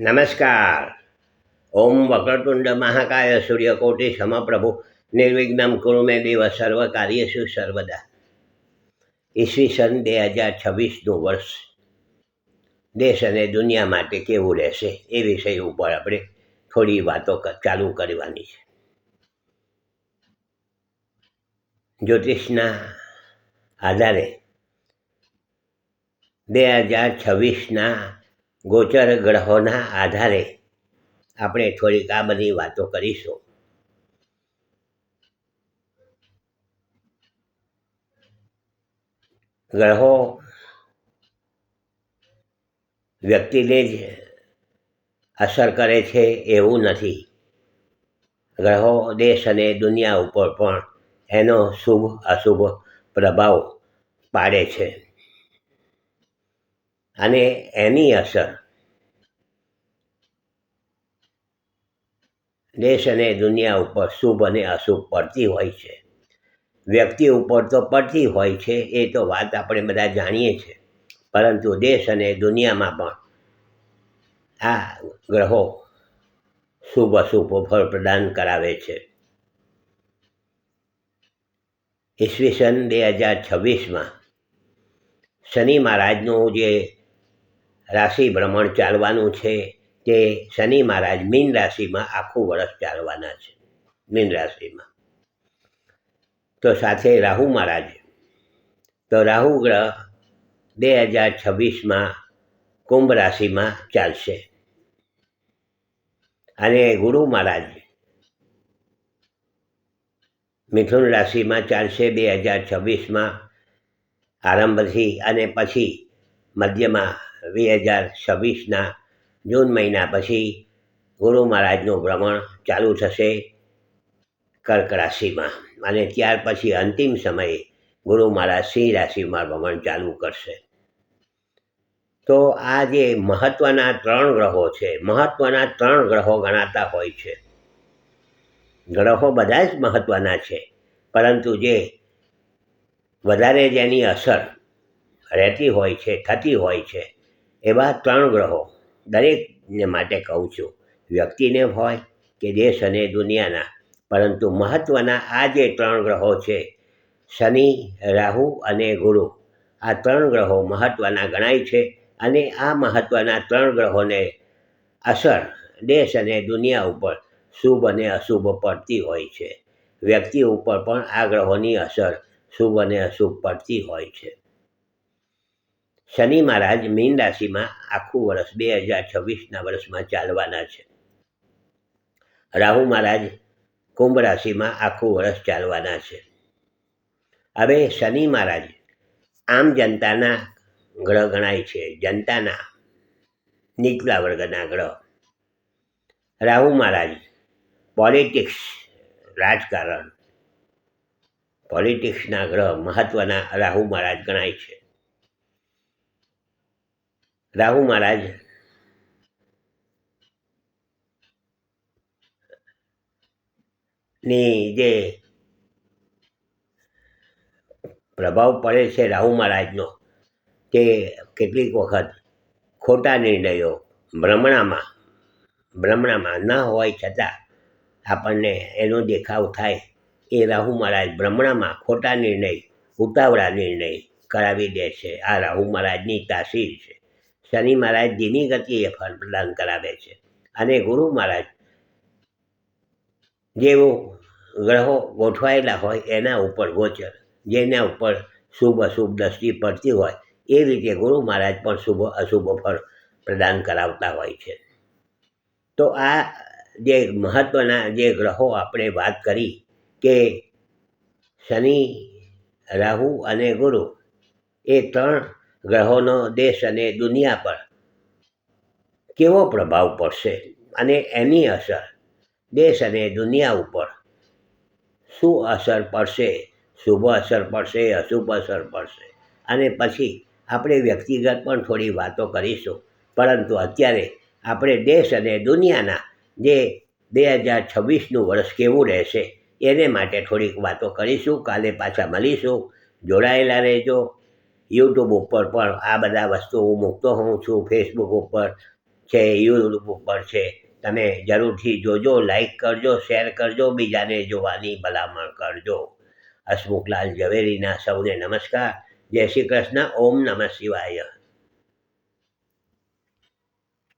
નમસ્કાર ઓમ વક્રતુંડ મહાકાય સૂર્યકોટિ સમપ્રભુ નિર્વિઘ્નમ કુરુ મે દેવ સર્વ કાર્યેષુ સર્વદા ઈસવીસન બે હજાર છવ્વીસનું વર્ષ। દેશ અને દુનિયા માટે કેવું રહેશે એ વિષય ઉપર આપણે થોડી વાતો ક- ચાલુ કરવાની છે। જ્યોતિષના આધારે બે હજાર છવ્વીસના ગોચર ગ્રહોના આધારે આપણે થોડીક આ બધી વાતો કરીશું. ગ્રહો વ્યક્તિને જ અસર કરે છે એવું નથી. ગ્રહો દેશ અને દુનિયા ઉપર પણ એનો શુભ અશુભ પ્રભાવ પાડે છે. અને એની અસર. દેશ અને દુનિયા ઉપર શુભ અને અશુભ પડતી હોય છે. વ્યક્તિ ઉપર તો પડતી હોય છે, એ તો વાત આપણે બધા જાણીએ છીએ. પરંતુ દેશ અને દુનિયામાં પણ આ ગ્રહો શુભ અશુભ ફળ પ્રદાન કરાવે છે. ઈસવીસન બે હજાર છવ્વીસમાં શનિ મહારાજનું જે રાશિ ભ્રમણ ચાલવાનું છે તે શનિ મહારાજ મીન રાશિમાં આખું વર્ષ ચાલવાના છે, મીન રાશિમાં. તો સાથે રાહુ મહારાજ, તો રાહુ ગ્રહ બે હજાર છવ્વીસમાં કુંભ રાશિમાં ચાલશે. અને ગુરુ મહારાજ મિથુન રાશિમાં ચાલશે બે હજાર છવ્વીસમાં, આરંભથી અને પછી મધ્યમાં બે હજાર છવ્વીસના જૂન મહિના પછી ગુરુ મહારાજનું ભ્રમણ ચાલુ થશે કર્ક રાશિમાં અને ત્યાર પછી અંતિમ સમયે ગુરુ મહારાજ સિંહ રાશિમાં ભ્રમણ ચાલુ કરશે. તો આ જે મહત્ત્વના ત્રણ ગ્રહો છે મહત્ત્વના ત્રણ ગ્રહો ગણાતા હોય છે. ગ્રહો બધા જ મહત્ત્વના છે, પરંતુ જે વધારે જેની અસર રહેતી હોય છે, થતી હોય છે એવા ત્રણ ગ્રહો. દરેકને માટે કહું છું, વ્યક્તિને હોય કે દેશ અને દુનિયાના, પરંતુ મહત્ત્વના આ જે ત્રણ ગ્રહો છે, શનિ, રાહુ અને ગુરુ, આ ત્રણ ગ્રહો મહત્ત્વના ગણાય છે અને આ મહત્ત્વના ત્રણ ગ્રહોને અસર દેશ અને દુનિયા ઉપર શુભ અને અશુભ પડતી હોય છે. વ્યક્તિ ઉપર પણ આ ગ્રહોની અસર શુભ અને અશુભ પડતી હોય છે. શનિ મહારાજ મીન રાશિમાં આખું વર્ષ બે હજાર છવ્વીસના વર્ષમાં ચાલવાના છે. રાહુ મહારાજ કુંભ રાશિમાં આખું વર્ષ ચાલવાના છે. હવે શનિ મહારાજ આમ જનતાના ગ્રહ ગણાય છે. જનતાના નીચલા વર્ગના ગ્રહ. રાહુ મહારાજ પોલિટિક્સ રાજકારણ. પોલિટિક્સના ગ્રહ મહત્ત્વના રાહુ મહારાજ ગણાય છે. રાહુ મહારાજની જે પ્રભાવ પડે છે રાહુ મહારાજનો, તે કેટલીક વખત ખોટા નિર્ણયો ભ્રમણામાં ભ્રમણામાં ન હોય છતાં આપણને એનો દેખાવ થાય એ રાહુ મહારાજ ભ્રમણામાં ખોટા નિર્ણય, ઉતાવળા નિર્ણય કરાવી દે છે. આ રાહુ મહારાજની તાસીર છે. શનિ મહારાજ ધીમી ગતિએ ફળ પ્રદાન કરાવે છે. અને ગુરુ મહારાજ જેવો ગ્રહો ગોઠવાયેલા હોય એના ઉપર ગોચર, જેના ઉપર શુભ અશુભ દ્રષ્ટિ પડતી હોય, એ રીતે ગુરુ મહારાજ પણ શુભ અશુભ ફળ પ્રદાન કરાવતા હોય છે. તો આ જે મહત્ત્વના જે ગ્રહો આપણે વાત કરી કે શનિ, રાહુ અને ગુરુ, એ ત્રણ ગ્રહોનો દેશ અને દુનિયા પર કેવો પ્રભાવ પડશે અને એની અસર દેશ અને દુનિયા ઉપર શું અસર પડશે, શુભ અસર પડશે, અશુભ અસર પડશે? અને પછી આપણે વ્યક્તિગત પણ થોડી વાતો કરીશું. પરંતુ અત્યારે આપણે દેશ અને દુનિયાના જે બે હજાર છવ્વીસનું વર્ષ કેવું રહેશે, એને માટે થોડીક વાતો કરીશું. કાલે પાછા મળીશું. જોડાયેલા રહેજો. યુટ્યુબ ઉપર પણ આ બધા વસ્તુ હું મૂકતો હોઉં છું ફેસબુક ઉપર છે, યુટ્યુબ ઉપર છે. તમે જરૂરથી જોજો લાઈક કરજો શેર કરજો, બીજાને જોવાની ભલામણ કરજો. હસમુખલાલ ઝવેરીના સૌને નમસ્કાર. જય શ્રી કૃષ્ણ. ઓમ નમઃ શિવાય.